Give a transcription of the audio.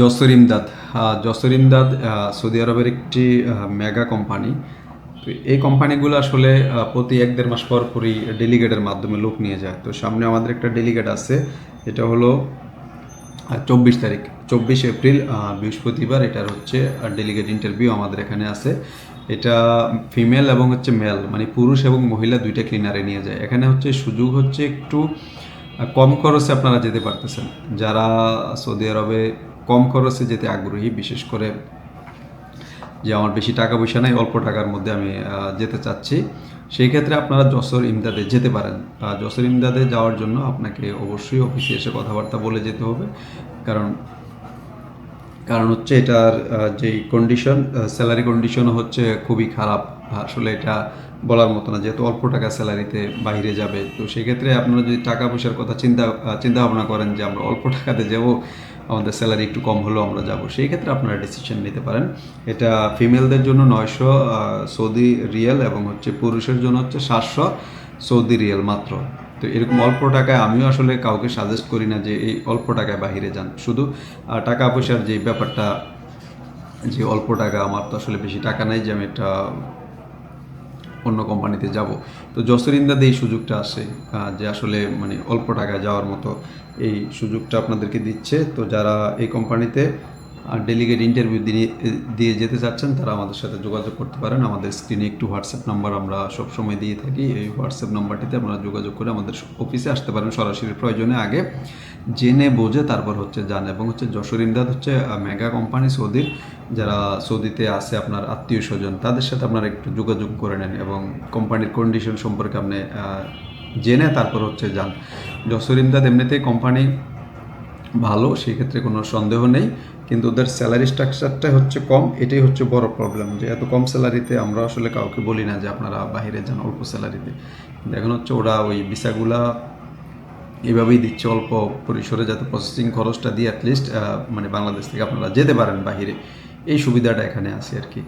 জসর Imdad জসর Imdad Saudi আরবের একটি mega company তো এই কোম্পানিগুলো আসলে প্রতি এক দেড় মাস পর পরই ডেলিগেটের মাধ্যমে লোক নিয়ে যায়। তো সামনে আমাদের একটা ডেলিগেট আছে, এটা হলো চব্বিশ তারিখ, চব্বিশ এপ্রিল বৃহস্পতিবার। এটার হচ্ছে ডেলিগেট ইন্টারভিউ আমাদের এখানে আছে। এটা ফিমেল এবং হচ্ছে মেল মানে পুরুষ এবং মহিলা দুইটা ক্লিনারে নিয়ে যায়। এখানে হচ্ছে সুযোগ হচ্ছে একটু কম খরচে আপনারা যেতে পারতেছেন। যারা সৌদি আরবে কম খরচে যেতে আগ্রহী, বিশেষ করে যে আমার বেশি টাকা পয়সা নাই, অল্প টাকার মধ্যে আমি যেতে চাচ্ছি। সেই ক্ষেত্রে আপনারা যশোর ইমদাদে যেতে পারেন। যশোর ইমদাদে যাওয়ার জন্য আপনাকে অবশ্যই অফিসে এসে কথাবার্তা বলে যেতে হবে। কারণ কারণ হচ্ছে এটার যেই কন্ডিশন স্যালারি কন্ডিশনও হচ্ছে খুবই খারাপ। আসলে এটা বলার মতো না, যেহেতু অল্প টাকা স্যালারিতে বাইরে যাবে। তো সেক্ষেত্রে আপনারা যদি টাকা পয়সার কথা চিন্তা চিন্তা ভাবনা করেন যে আমরা অল্প টাকাতে যাব, আমাদের স্যালারি একটু কম হলেও আমরা যাব, সেই ক্ষেত্রে আপনারা ডিসিশন নিতে পারেন। এটা ফিমেলদের জন্য নয়শো সৌদি রিয়েল এবং হচ্ছে পুরুষের জন্য হচ্ছে সাতশো সৌদি রিয়েল মাত্র। তো এরকম অল্প টাকায় আমিও আসলে কাউকে সাজেস্ট করি না যে এই অল্প টাকায় বাহিরে যান। শুধু টাকা পয়সার যে ব্যাপারটা, যে অল্প টাকা, আমার তো আসলে বেশি টাকা নাই যে আমি একটা অন্য কোম্পানিতে যাব। তো জসরিন্দাতে এই সুযোগটা আসে যে আসলে মানে অল্প টাকায় যাওয়ার মতো এই সুযোগটা আপনাদেরকে দিচ্ছে। তো যারা এই কোম্পানিতে ডেলিগেট ইন্টারভিউ দিয়ে দিয়ে যেতে চাচ্ছেন, তারা আমাদের সাথে যোগাযোগ করতে পারেন। আমাদের স্ক্রিনে একটু হোয়াটসঅ্যাপ নাম্বার আমরা সবসময় দিয়ে থাকি। এই হোয়াটসঅ্যাপ নাম্বারটিতে আপনারা যোগাযোগ করে আমাদের অফিসে আসতে পারেন সরাসরি প্রয়োজনে। আগে জেনে, বোঝে তারপর হচ্ছে যান। এবং হচ্ছে যশোর ইমদাদ হচ্ছে মেগা কোম্পানি সৌদির। যারা সৌদিতে আছে আপনার আত্মীয় স্বজন, তাদের সাথে আপনারা একটু যোগাযোগ করে নেন এবং কোম্পানির কন্ডিশন সম্পর্কে আপনি জেনে তারপর হচ্ছে যান। যশোর ইমদাদ এমনিতেই কোম্পানি ভালো, সেক্ষেত্রে কোনো সন্দেহ নেই। কিন্তু ওদের স্যালারি স্ট্রাকচারটা হচ্ছে কম, এটাই হচ্ছে বড় প্রবলেম যে এত কম স্যালারিতে আমরা আসলে কাউকে বলি না যে আপনারা বাহিরে যান অল্প স্যালারিতে এখন হচ্ছে ওরা ওই ভিসাগুলা এভাবেই দিচ্ছে অল্প পরিসরে, যাতে প্রসেসিং খরচটা দিয়ে অ্যাটলিস্ট মানে বাংলাদেশ থেকে আপনারা যেতে পারেন বাহিরে। এই সুবিধাটা এখানে আছে আর কি।